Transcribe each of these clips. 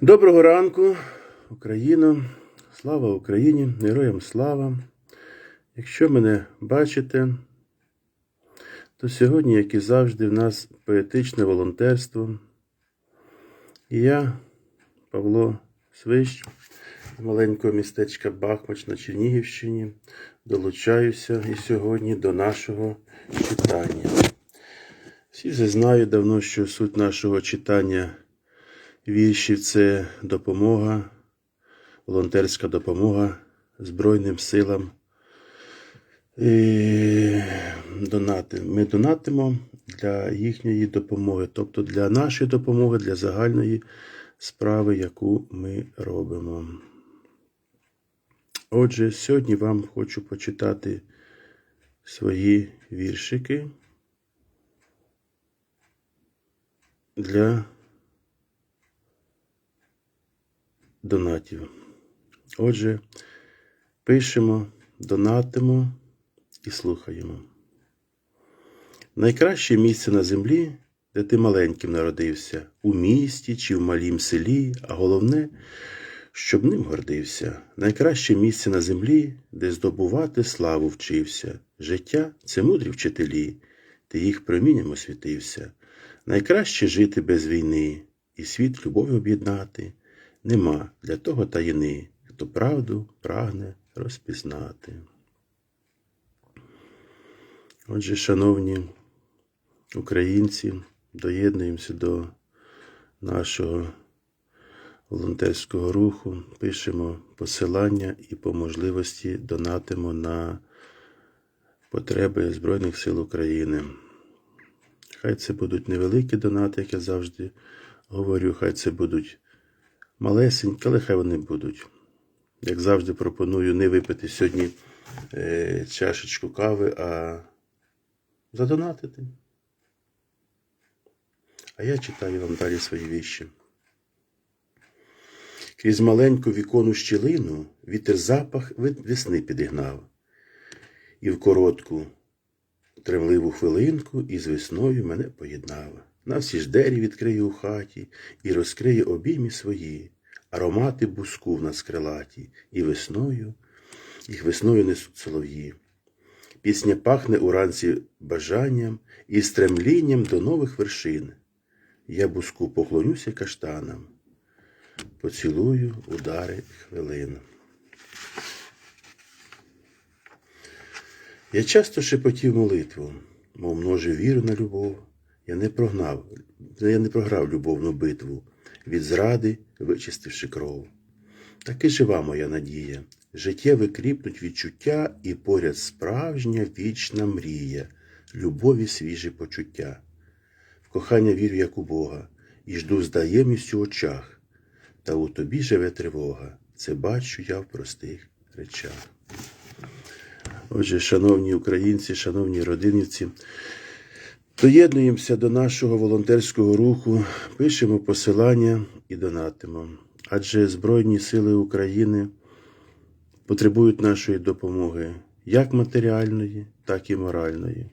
Доброго ранку, Україно! Слава Україні! Героям слава! Якщо мене бачите, то сьогодні, як і завжди, в нас поетичне волонтерство. І я, Павло Свищ, маленького містечка Бахмач на Чернігівщині, долучаюся і сьогодні до нашого читання. Всі вже знають давно, що суть нашого читання віршів це допомога, волонтерська допомога Збройним силам. І донати. Ми донатимо для їхньої допомоги, тобто для нашої допомоги, для загальної справи, яку ми робимо. Отже, сьогодні вам хочу почитати свої віршики для донатів. Отже, пишемо, донатимо і слухаємо. Найкраще місце на землі, де ти маленьким народився, у місті чи в малім селі, а головне, щоб ним гордився. Найкраще місце на землі, де здобувати славу вчився. Життя це мудрі вчителі, ти їх промінням освітився. Найкраще жити без війни і світ любові об'єднати. Нема для того таїни, хто правду прагне розпізнати. Отже, шановні українці, доєднуємося до нашого волонтерського руху, пишемо посилання і по можливості донатимо на потреби Збройних сил України. Хай це будуть невеликі донати, як я завжди говорю, хай це будуть малесенькі, але хай вони будуть. Як завжди, пропоную не випити сьогодні е, чашечку кави, а задонатити. А я читаю вам далі свої віщі. Крізь маленьку вікону щілину вітер запах весни підігнав, і в коротку тремливу хвилинку із весною мене поєднав. На всі ж двері відкриє у хаті і розкриє обіймі свої, аромати буску в нас крилаті, і весною, їх весною несуть солов'ї. Пісня пахне уранці бажанням і стремлінням до нових вершин. Я буску поклонюся каштанам, поцілую удари хвилин. Я часто шепотів молитву, мов множив віру на любов. Я не прогнав, я не програв любовну битву, від зради вичистивши кров. Таки жива моя надія, життєве кріпнуть відчуття, і поряд справжня вічна мрія, любові свіжі почуття. В кохання вірю, як у Бога, і жду з даємністю в очах, та у тобі живе тривога, це бачу я в простих речах. Отже, шановні українці, шановні родинівці, доєднуємося до нашого волонтерського руху, пишемо посилання і донатимо. Адже Збройні сили України потребують нашої допомоги як матеріальної, так і моральної.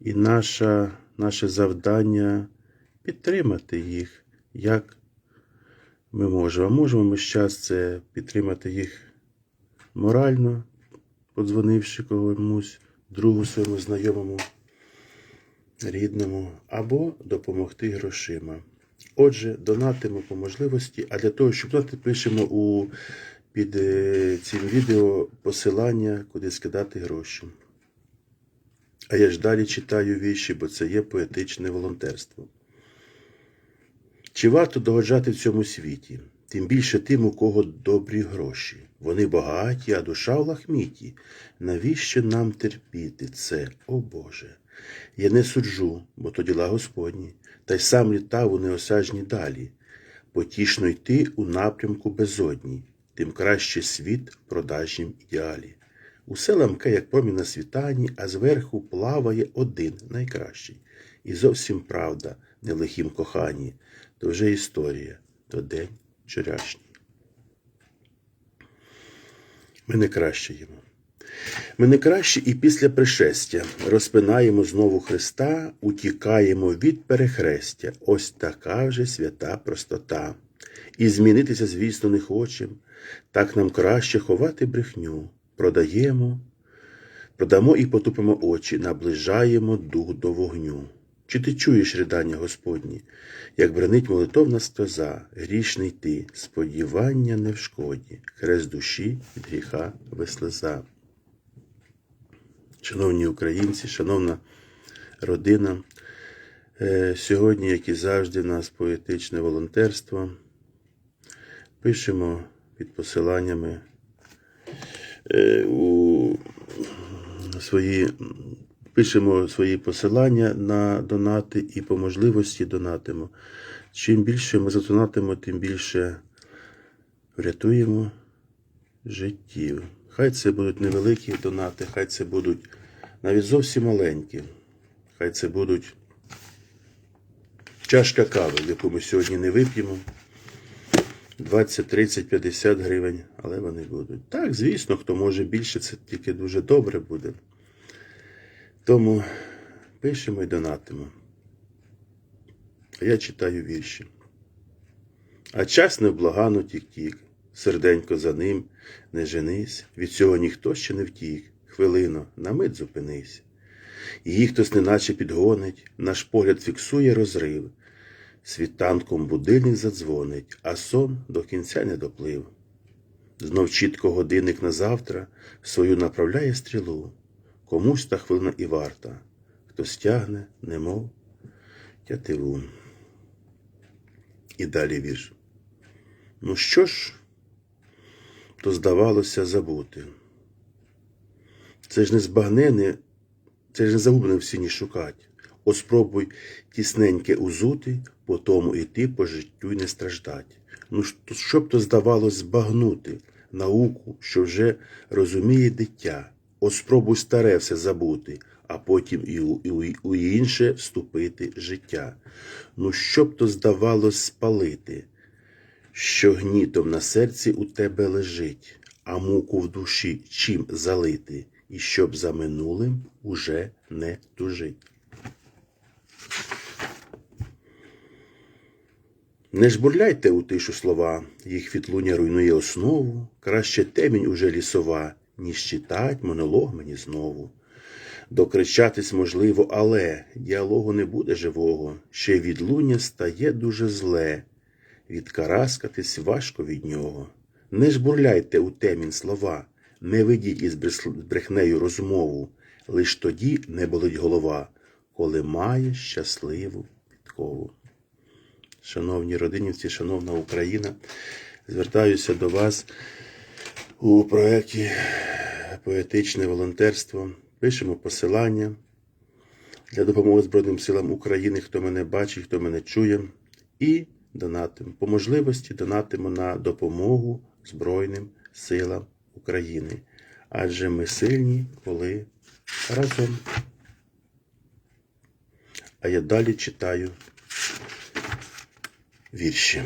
І наша, наше завдання підтримати їх, як ми можемо. А можемо ми зараз це підтримати їх морально, подзвонивши комусь, другу своєму знайомому, рідному, або допомогти грошима. Отже, донатимо по можливості, а для того, щоб донати, пишемо у, під е, цим відео посилання, куди скидати гроші. А я ж далі читаю вірші, бо це є поетичне волонтерство. Чи варто догоджати в цьому світі? Тим більше тим, у кого добрі гроші. Вони багаті, а душа в лахміті. Навіщо нам терпіти це, о Боже? Я не суджу, бо то діла Господні, та й сам літав у неосяжні далі. Потішно йти у напрямку безодні, тим краще світ в продажнім ідеалі. Усе ламке, як промінь на світанні, а зверху плаває один найкращий. І зовсім правда, не лихім коханні, то вже історія, то день вчорашній. Ми не кращаємо. Ми не краще і після пришестя розпинаємо знову Христа, утікаємо від перехрестя. Ось така вже свята простота. І змінитися, звісно, не хочем. Так нам краще ховати брехню. Продаємо, продамо і потупимо очі, наближаємо дух до вогню. Чи ти чуєш ридання Господні, як бренить молитовна стоза, грішний ти, сподівання не в шкоді, хрест душі від гріха веслеза. Шановні українці, шановна родина, е, сьогодні, як і завжди, в нас поетичне волонтерство. Пишемо під посиланнями е, у свої, пишемо свої посилання на донати і по можливості донатимо. Чим більше ми задонатимо, тим більше врятуємо життів. Хай це будуть невеликі донати, хай це будуть навіть зовсім маленькі. Хай це будуть чашка кави, яку ми сьогодні не вип'ємо. 20, 30, 50 гривень, але вони будуть. Так, звісно, хто може більше, це тільки дуже добре буде. Тому пишемо і донатимо. А я читаю вірші. А час невблагано тік-тік, серденько за ним не женись, від цього ніхто ще не втік. Хвилино, на мить зупинись. Її хтось неначе підгонить, наш погляд фіксує розрив. Світанком будильник задзвонить, а сон до кінця не доплив. Знов чітко годинник на завтра свою направляє стрілу. Комусь та хвилина і варта, хто стягне, немов тятиву. І далі вірш. Ну що ж, то здавалося забути. Це ж не збагнене, це ж не загублене в сіні шукать. О, спробуй тісненьке узути, по тому іти по життю й не страждать. Ну що б то здавалось збагнути науку, що вже розуміє дитя. О, спробуй старе все забути, а потім і у, і у, у інше вступити життя. Ну що б то здавалось спалити, що гнітом на серці у тебе лежить, а муку в душі чим залити, і щоб за минулим уже не тужить. Не жбурляйте у тишу слова, їх відлуння руйнує основу, краще темінь уже лісова, ніж читать монолог мені знову. Докричатись можливо, але діалогу не буде живого, ще відлуння стає дуже зле, відкараскатись важко від нього. Не жбурляйте у темінь слова, не ведіть із брехнею розмову, лиш тоді не болить голова, коли має щасливу підкову. Шановні родинівці, шановна Україна, звертаюся до вас у проєкті Поетичне волонтерство. Пишемо посилання для допомоги Збройним силам України, хто мене бачить, хто мене чує, і донатимо. По можливості донатимо на допомогу Збройним силам України. Адже ми сильні, коли разом. А я далі читаю вірші.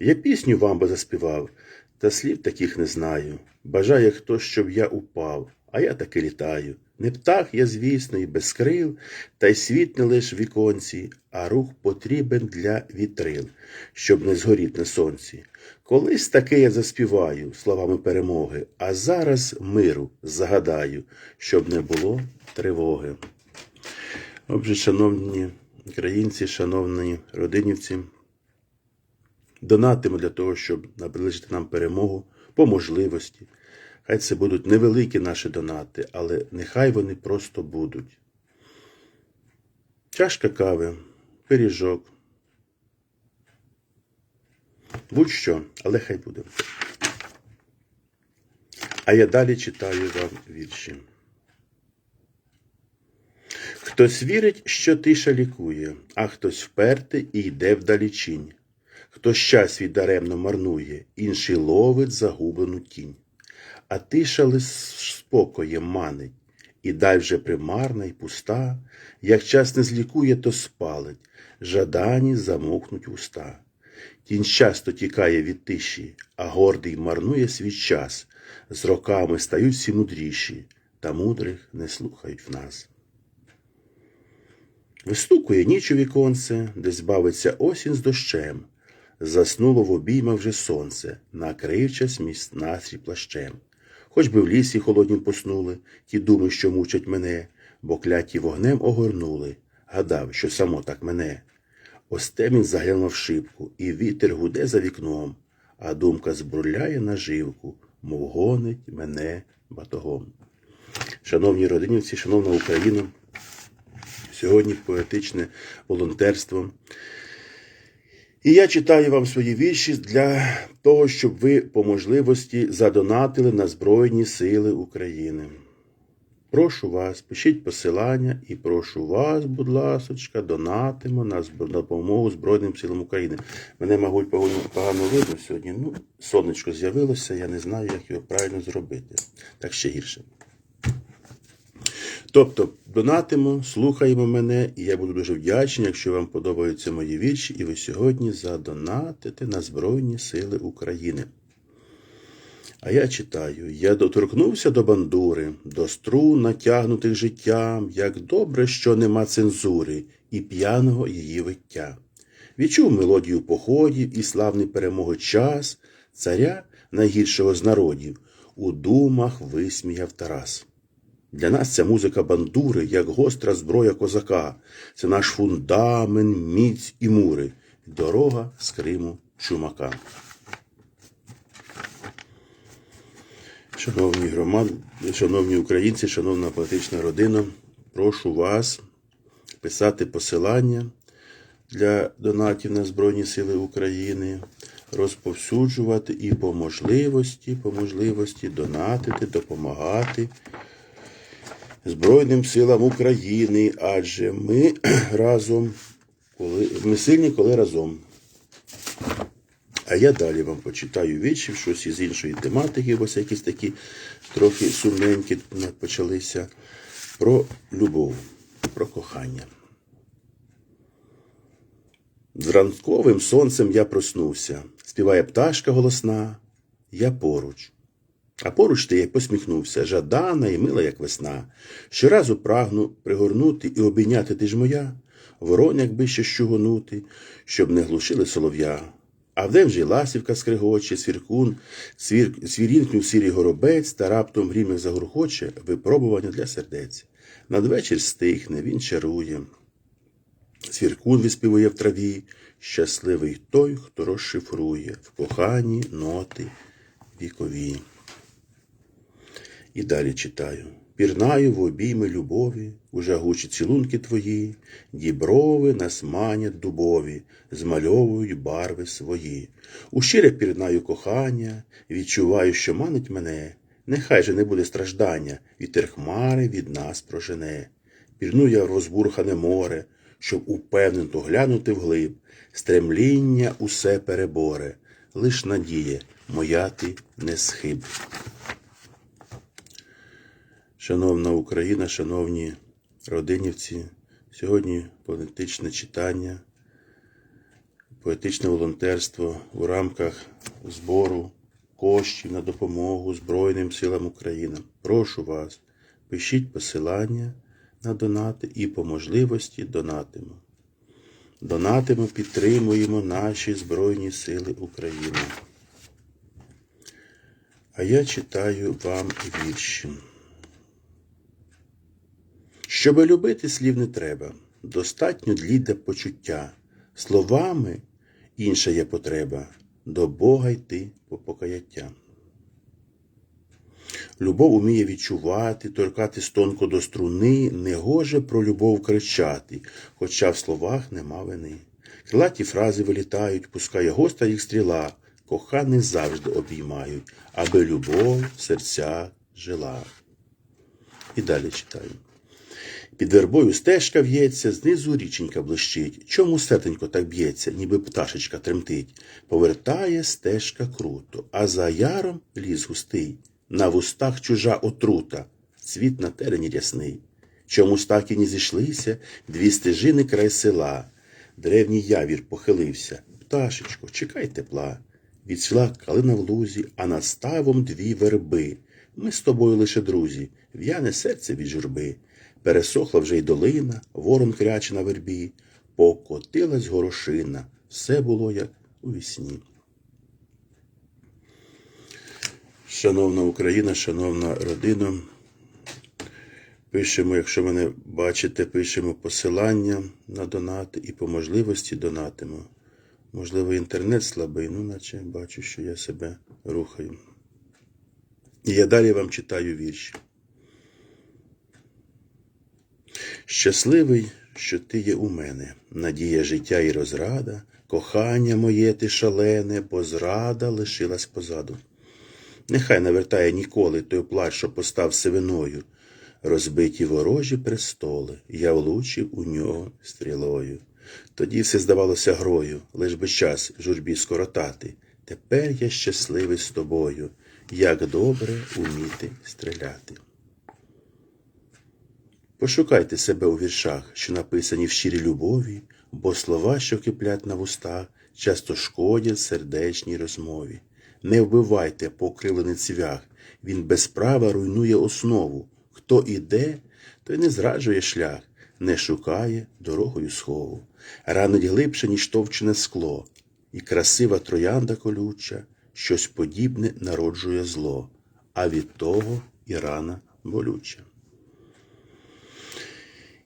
Я пісню вам би заспівав, та слів таких не знаю. Бажає хто, щоб я упав, а я таки літаю. Не птах я, звісно, і без крил, та й світ не лиш віконці, а рух потрібен для вітрил, щоб не згоріти на сонці. Колись таки я заспіваю словами перемоги, а зараз миру загадаю, щоб не було тривоги. Отже, шановні українці, шановні родинівці, донатимо для того, щоб наближити нам перемогу по можливості. Хай це будуть невеликі наші донати, але нехай вони просто будуть. Чашка кави, пиріжок. Будь-що, але хай буде. А я далі читаю вам вірші. Хтось вірить, що тиша лікує, а хтось впертий і йде вдалічінь. Час свій даремно марнує, інший ловить загублену тінь. А тиша лиш спокоєм манить, і даль вже примарна й пуста, як час не злікує, то спалить, жадані замовкнуть уста. Тінь часто тікає від тиші, а гордий марнує свій час. З роками стають всі мудріші, та мудрих не слухають в нас. Вистукує ніч у віконце, десь бавиться осінь з дощем. Заснуло в обіймах вже сонце, накрив час мій настрій плащем. Хоч би в лісі холоднім поснули, ті думи, що мучать мене, бо кляті вогнем огорнули, гадав, що само так мене. Остемін заглянув шибку, і вітер гуде за вікном, а думка збурляє наживку, мов гонить мене батогом. Шановні родинівці, шановна Україна, сьогодні поетичне волонтерство. І я читаю вам свої вірші для того, щоб ви по можливості задонатили на Збройні Сили України. Прошу вас, пишіть посилання і прошу вас, будь ласочка, донатимо на допомогу Збройним силам України. Мене, мабуть, погано, видно сьогодні. Ну, сонечко з'явилося, я не знаю, як його правильно зробити. Так ще гірше. Тобто, донатимо, слухаємо мене, і я буду дуже вдячний, якщо вам подобаються мої вірші, і ви сьогодні задонатите на Збройні Сили України. А я читаю: я доторкнувся до бандури, до струн, натягнутих життям, як добре, що нема цензури і п'яного її виття. Відчув мелодію походів і славний перемоги час, царя найгіршого з народів, у думах висміяв Тарас. Для нас ця музика бандури, як гостра зброя козака. Це наш фундамент, міць і мури, дорога з Криму чумака. Шановні громади, шановні українці, шановна поетична родина, прошу вас писати посилання для донатів на Збройні Сили України, розповсюджувати і по можливості, по можливості донатити, допомагати Збройним силам України, адже ми разом, коли ми сильні, коли разом. А я далі вам почитаю вірші, щось із іншої тематики, ось якісь такі трохи сумненькі почалися. Про любов, про кохання. З ранковим сонцем я проснувся, співає пташка голосна, я поруч. А поруч ти я посміхнувся, жадана і мила, як весна. Щоразу прагну пригорнути і обійняти ти ж моя, ворон, якби ще щугонути, щоб не глушили солов'я. А вдень вже й ласівка скригоче, свіркун, свір, свірінкнув сірий горобець та раптом грімів загурхоче випробування для сердець. Надвечір стихне, він чарує. Свіркун виспівує в траві, щасливий той, хто розшифрує в коханні ноти вікові. І далі читаю. Пірнаю в обійми любові, у жагучі цілунки твої, діброви нас манять дубові, змальовують барви свої. У щире пірнаю кохання, відчуваю, що манить мене. Нехай же не буде страждання, вітер хмари від нас прожене. Пірну я в розбурхане море, щоб упевнено глянути вглиб, стремління усе переборе, лиш надія, моя ти не схиб. Шановна Україна, шановні родинівці, сьогодні поетичне читання, поетичне волонтерство у рамках збору коштів на допомогу Збройним силам України. Прошу вас, пишіть посилання на донати і по можливості донатимо. Донатимо, підтримуємо наші Збройні Сили України. А я читаю вам вірші. Щоби любити слів не треба, достатньо длі для почуття. Словами інша є потреба, до Бога йти по покаяття. Любов уміє відчувати, торкатись тонко до струни, не гоже про любов кричати, хоча в словах нема вини. Крилаті фрази вилітають, пускає госта їх стріла, коханих завжди обіймають, аби любов в серцях жила. І далі читаю. Під вербою стежка в'ється, знизу річенька блищить. Чому серденько так б'ється, ніби пташечка тремтить? Повертає стежка круто, а за яром ліс густий. На вустах чужа отрута, цвіт на терені рясний. Чому стаки не зійшлися, дві стежини край села. Древній явір похилився. Пташечко, чекай тепла. Відсвіла калина в лузі, а над ставом дві верби. Ми з тобою лише друзі, в'яне серце від журби. Пересохла вже й долина, ворон кряче на вербі, покотилась горошина, все було як у вісні. Шановна Україна, шановна родина, пишемо, якщо мене бачите, пишемо посилання на донати і по можливості донатимо. Можливо, інтернет слабий, ну наче бачу, що я себе рухаю. І я далі вам читаю вірші. Щасливий, що ти є у мене, надія життя і розрада, кохання моє ти шалене, бо зрада лишилась позаду. Нехай не вертає ніколи той плач, що постав сивиною, розбиті ворожі престоли, я влучив у нього стрілою. Тоді все здавалося грою, лиш би час журбі скоротати. Тепер я щасливий з тобою, як добре уміти стріляти. Пошукайте себе у віршах, що написані в щирій любові, бо слова, що киплять на вустах, часто шкодять сердечній розмові. Не вбивайте покривлений цвях, він без права руйнує основу. Хто іде, той не зраджує шлях, не шукає дорогою схову. Ранить глибше, ніж товчене скло, і красива троянда колюча, щось подібне народжує зло, а від того і рана болюча.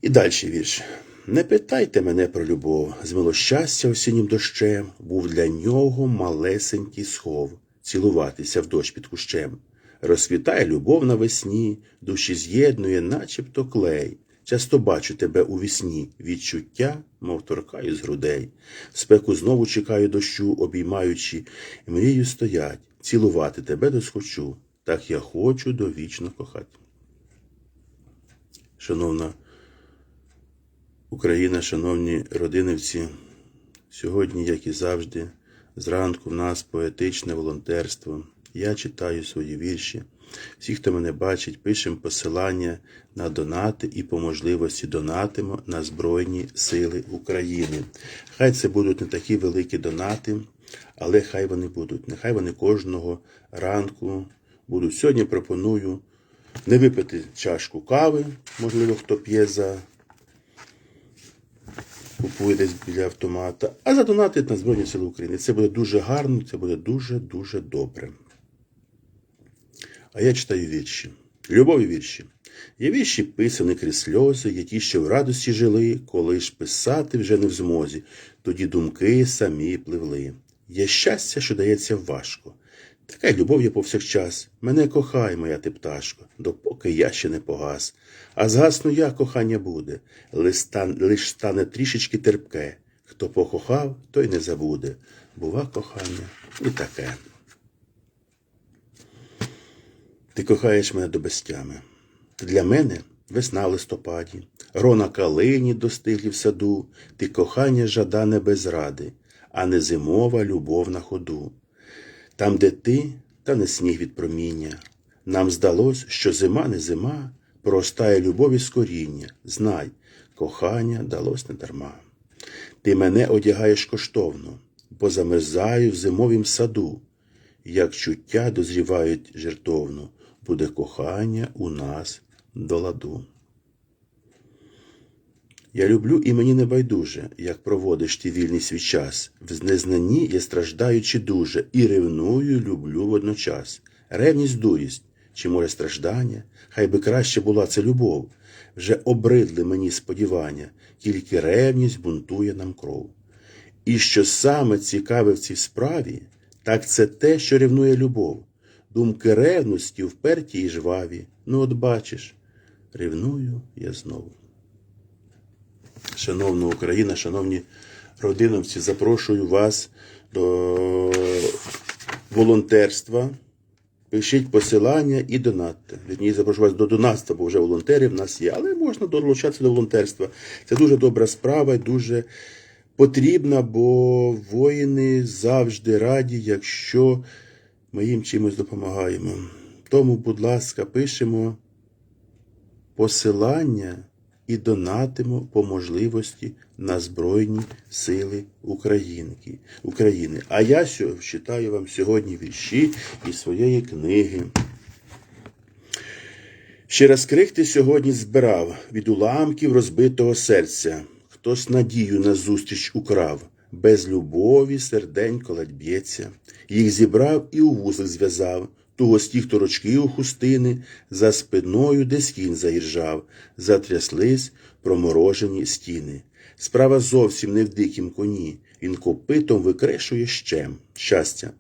І далі вірш. Не питайте мене про любов, змило щастя осіннім дощем, був для нього малесенький схов, цілуватися в дощ під кущем. Розквітає любов навесні, душі з'єднує, начебто клей. Часто бачу тебе у вісні, відчуття, мов торкаю з грудей. Спеку знову чекаю дощу, обіймаючи, мрію стоять, цілувати тебе досхочу, так я хочу довічно кохати. Шановна Україна, шановні родинівці, сьогодні, як і завжди, зранку в нас поетичне волонтерство. Я читаю свої вірші. Всі, хто мене бачить, пишемо посилання на донати і по можливості донатимо на Збройні Сили України. Хай це будуть не такі великі донати, але хай вони будуть. Нехай вони кожного ранку будуть. Сьогодні пропоную не випити чашку кави, можливо, хто п'є за купує десь біля автомата, а задонатить на Збройні Сили України. Це буде дуже гарно, це буде дуже-дуже добре. А я читаю вірші. Любові вірші. Є вірші писані крізь сльози, є ті, в радості жили, коли ж писати вже не в змозі, тоді думки самі пливли. Є щастя, що дається важко. Така й любов є повсякчас. Мене кохай, моя ти пташко, допоки я ще не погас. А згасну я, кохання буде, лиш стане трішечки терпке. Хто покохав, той не забуде. Бува кохання і таке. Ти кохаєш мене до безтями. Для мене весна в листопаді, грона калині достиглі в саду, ти кохання жадане без ради, а не зимова любов на ходу. Там, де ти, та не сніг від проміння. Нам здалось, що зима не зима, простає любові з коріння. Знай, кохання далось не дарма. Ти мене одягаєш коштовно, бо замерзаю в зимовім саду. Як чуття дозрівають жертовно, буде кохання у нас до ладу. Я люблю і мені не байдуже, як проводиш ти вільний свій час. В незнанні я страждаючи дуже, і ревную, люблю водночас. Ревність, дурість, чи може страждання, хай би краще була це любов. Вже обридли мені сподівання, тільки ревність бунтує нам кров. І що саме цікаве в цій справі, так це те, що ревнує любов. Думки ревності вперті і жваві. Ну, от бачиш, ревную я знову. Шановна Україна, шановні родиновці, запрошую вас до волонтерства. Пишіть посилання і донатьте. Вірніше, запрошую вас до донатства, бо вже волонтери в нас є, але можна долучатися до волонтерства. Це дуже добра справа і дуже потрібна, бо воїни завжди раді, якщо ми їм чимось допомагаємо. Тому, будь ласка, пишемо посилання і донатимо по можливості на Збройні Сили Українки, України. А я читаю вам сьогодні вірші із своєї книги. Ще раз крихти сьогодні збирав від уламків розбитого серця. Хтось надію на зустріч украв, без любові серденько ледь б'ється. Їх зібрав і у вузлик зв'язав, тугості торочки у хустини, за спиною десь кінь заїжджав, затряслись проморожені стіни. Справа зовсім не в дикім коні, він копитом викрешує щем. Щастя.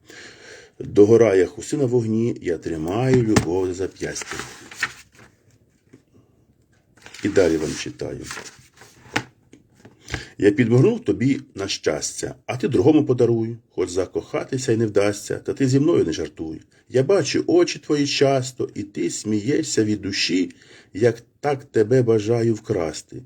Догорає хуси на вогні, я тримаю любов за зап'ястя. І далі вам читаю. Я підморгнув тобі на щастя, а ти другому подаруй, хоч закохатися й не вдасться, та ти зі мною не жартуй. Я бачу очі твої часто, і ти смієшся від душі, як так тебе бажаю вкрасти.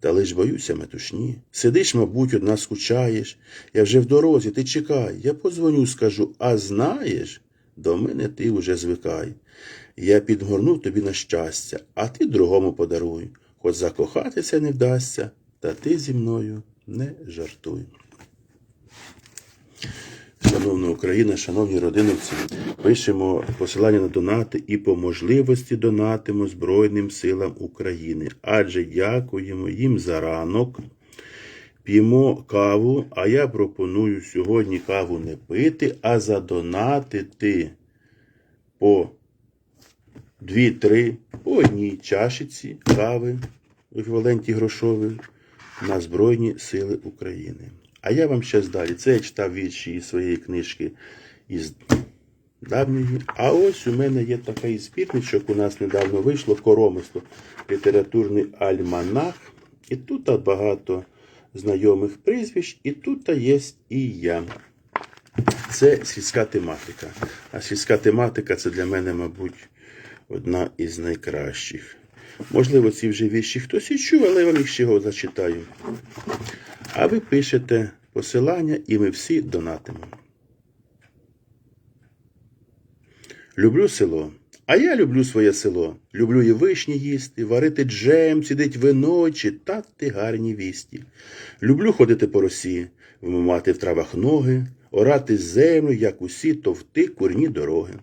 Та лиш боюся метушні. Сидиш, мабуть, одна скучаєш. Я вже в дорозі, ти чекай, я позвоню, скажу, а знаєш, до мене ти уже звикай. Я підгорнув тобі на щастя, а ти другому подаруй, хоч закохатися не вдасться, та ти зі мною не жартуй. Шановна Україна, шановні родиновці, пишемо посилання на донати і по можливості донатимо Збройним силам України. Адже дякуємо їм за ранок. П'ємо каву, а я пропоную сьогодні каву не пити, а задонатити по 2-3 по одній чашиці кави в еквіваленті грошових на Збройні Сили України. А я вам ще далі. Це я читав вірші із своєї книжки із давньої. А ось у мене є такий збірничок, у нас недавно вийшло коромисло, літературний альманах. І тут багато знайомих прізвищ, і тут є і я. Це сільська тематика. А сільська тематика це для мене, мабуть, одна із найкращих. Можливо, ці вже вірші хтось і чув, але я вам їх ще його зачитаю. А ви пишете посилання, і ми всі донатимо. Люблю село. А я люблю своє село. Люблю і вишні їсти, варити джем, сідить вино, читати гарні вісті. Люблю ходити по росі, вмивати в травах ноги, орати землю, як усі товти курні дороги.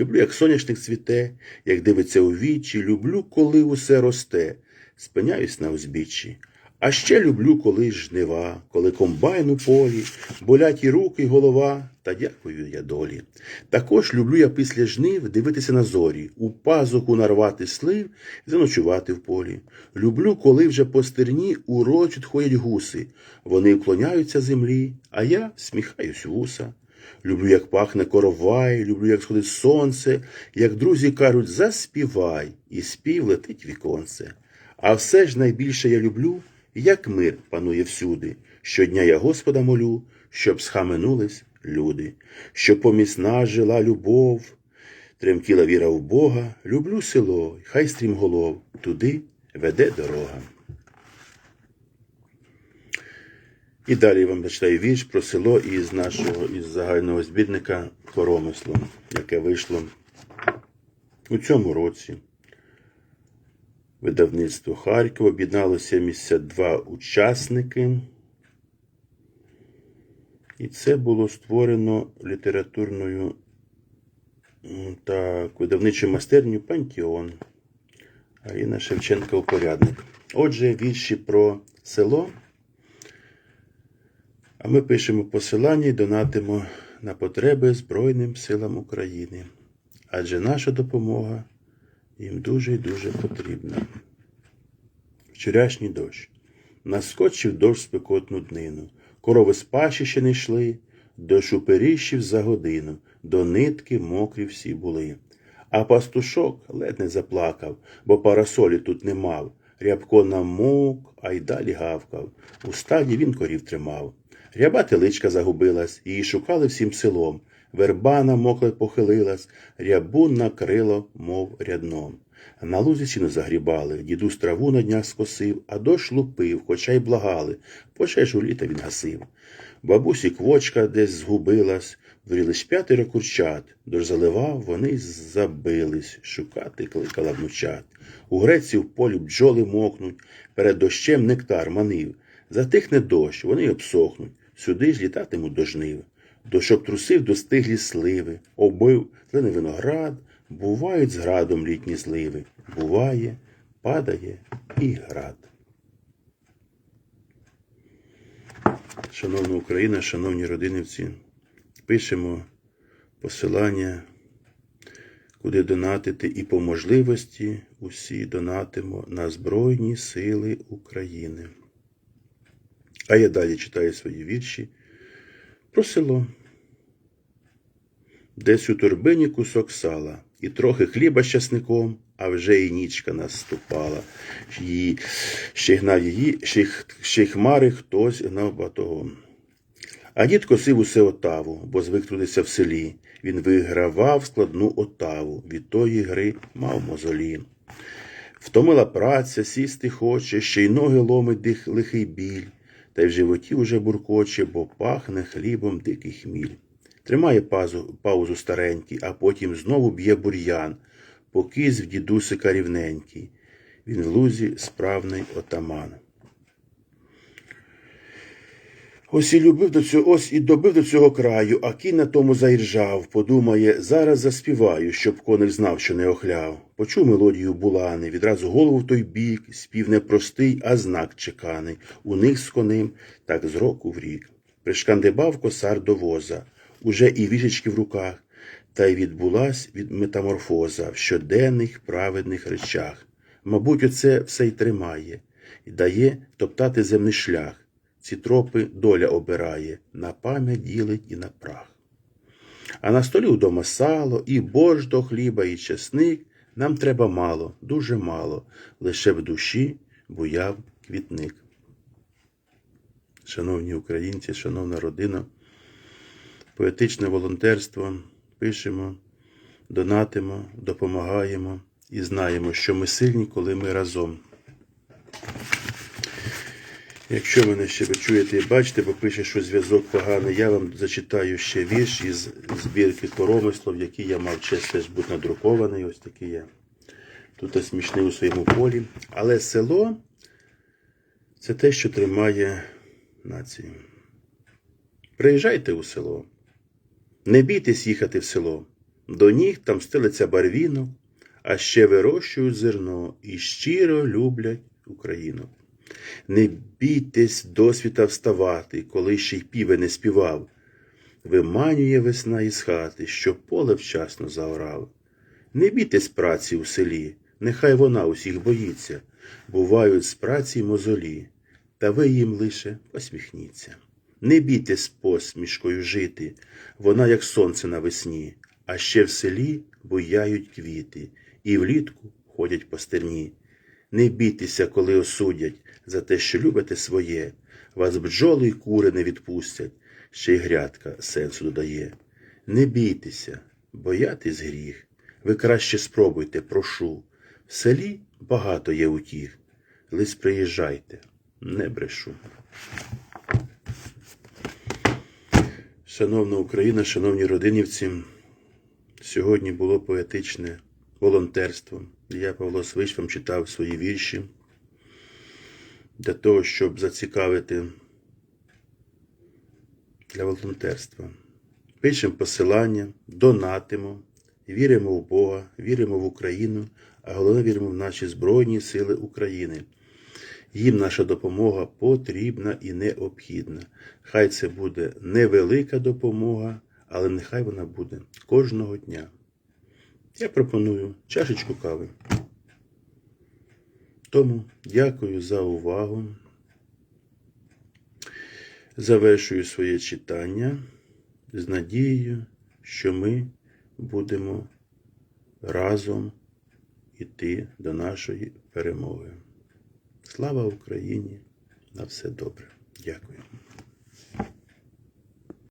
Люблю, як соняшник цвіте, як дивиться у вічі, люблю, коли усе росте, спиняюсь на узбіччі. А ще люблю, коли жнива, коли комбайн у полі, болять і руки, і голова, та дякую я долі. Також люблю я після жнив дивитися на зорі, у пазуху нарвати слив і заночувати в полі. Люблю, коли вже по стерні у рочут ходять гуси. Вони вклоняються землі, а я сміхаюсь вуса. Люблю, як пахне коровай, люблю, як сходить сонце, як друзі кажуть, заспівай, і спів летить віконце. А все ж найбільше я люблю, як мир панує всюди. Щодня я Господа молю, щоб схаменулись люди, щоб помісна жила любов, тремтіла віра в Бога, люблю село, хай стрімголов, туди веде дорога. І далі я вам зачитаю вірш про село із нашого із загального збірника Коромисло, яке вийшло у цьому році. Видавництво Харків об'єднало 72 учасники. І це було створено літературною так, видавничою майстернею Пантеон. Аріна Шевченка упорядник. Отже, вірші про село. А ми пишемо посилання і донатимо на потреби Збройним силам України. Адже наша допомога їм дуже і дуже потрібна. Вчорашній дощ. Наскочив дощ спекотну днину. Корови з паші ще не йшли, дощ уперіщив за годину, до нитки мокрі всі були. А пастушок ледь не заплакав, бо парасолі тут не мав. Рябко намок, а й далі гавкав. У стаді він корів тримав. Ряба теличка загубилась, її шукали всім селом. Верба намокла похилилась, рябу накрило, мов рядном. На лузі сіно загрібали, дідусь траву на днях скосив, а дощ лупив, хоча й благали, пожежу літа він гасив. Бабусі квочка десь згубилась, врілись п'ятеро курчат, дощ заливав, вони забились, шукати кликала внучат. У греці в полі бджоли мокнуть, перед дощем нектар манив. Затихне дощ, вони обсохнуть, сюди ж літатимуть до жнив. Дощок трусив достиглі сливи, оббив зелений виноград, Бувають з градом літні зливи, буває, падає і град. Шановна Україна, шановні родинівці, пишемо посилання, куди донатити, і по можливості усі донатимо на Збройні Сили України. А я далі читаю свої вірші про село. Десь у торбині кусок сала і трохи хліба з часником, а вже і нічка наступала. Її, ще гнав її, ще, ще й хмари хтось гнав батогом. А дід косив усе отаву, бо звик трудитися в селі. Він вигравав складну отаву, від тої гри мав мозолі. Втомила праця, сісти хоче, ще й ноги ломить дих лихий біль, та й в животі уже буркоче, бо пахне хлібом дикий хміль. Тримає пазу, паузу старенький, а потім знову б'є бур'ян, покіз в дідусика рівненький. Він в лузі справний отаман. Ось і любив до цього, ось і добив до цього краю, а кінь на тому заіржав. Подумає, зараз заспіваю, щоб коник знав, що не охляв. Почув мелодію булани, відразу голову в той бік, спів не простий, а знак чеканий. У них з конем, так з року в рік. Пришкандибав косар до воза, уже і вішечки в руках, та й відбулась від метаморфоза в щоденних праведних речах. Мабуть, оце все й тримає, і дає топтати земний шлях. Ці тропи доля обирає, на пам'ять ділить і на прах. А на столі вдома сало, і борщ до хліба, і чесник. Нам треба мало, дуже мало, лише в душі буяв квітник. Шановні українці, шановна родина, поетичне волонтерство пишемо, донатимо, допомагаємо і знаємо, що ми сильні, коли ми разом. Якщо мене ще ви чуєте і бачите, бо пише, що зв'язок поганий, я вам зачитаю ще вірш із збірки коромислов, який я мав честь теж бути надрукований. Ось такий я. Тут смішний у своєму полі. Але село це те, що тримає націю. Приїжджайте у село. Не бійтесь їхати в село. До ніг там стелиться барвінок, а ще вирощують зерно і щиро люблять Україну. Не бійтесь досвіта вставати, коли ще й піве не співав. Виманює весна із хати, що поле вчасно заорав. Не бійтесь праці у селі, нехай вона усіх боїться. Бувають з праці мозолі, та ви їм лише посміхніться. Не бійтесь посмішкою жити, вона, як сонце навесні, а ще в селі буяють квіти, і влітку ходять по стерні. Не бійтеся, коли осудять за те, що любите своє, вас бджоли й кури не відпустять, ще й грядка сенсу додає. Не бійтеся, боятись гріх. Ви краще спробуйте, прошу. В селі багато є утіх. Лиш приїжджайте, не брешу. Шановна Україна, шановні родинівці, сьогодні було поетичне волонтерство. Я, Павло Свич, вам читав свої вірші для того, щоб зацікавити для волонтерства. Пишемо посилання, донатимо, віримо в Бога, віримо в Україну, а головне віримо в наші Збройні Сили України. Їм наша допомога потрібна і необхідна. Хай це буде невелика допомога, але нехай вона буде кожного дня. Я пропоную чашечку кави. Тому дякую за увагу. Завершую своє читання з надією, що ми будемо разом іти до нашої перемоги. Слава Україні! На все добре. Дякую.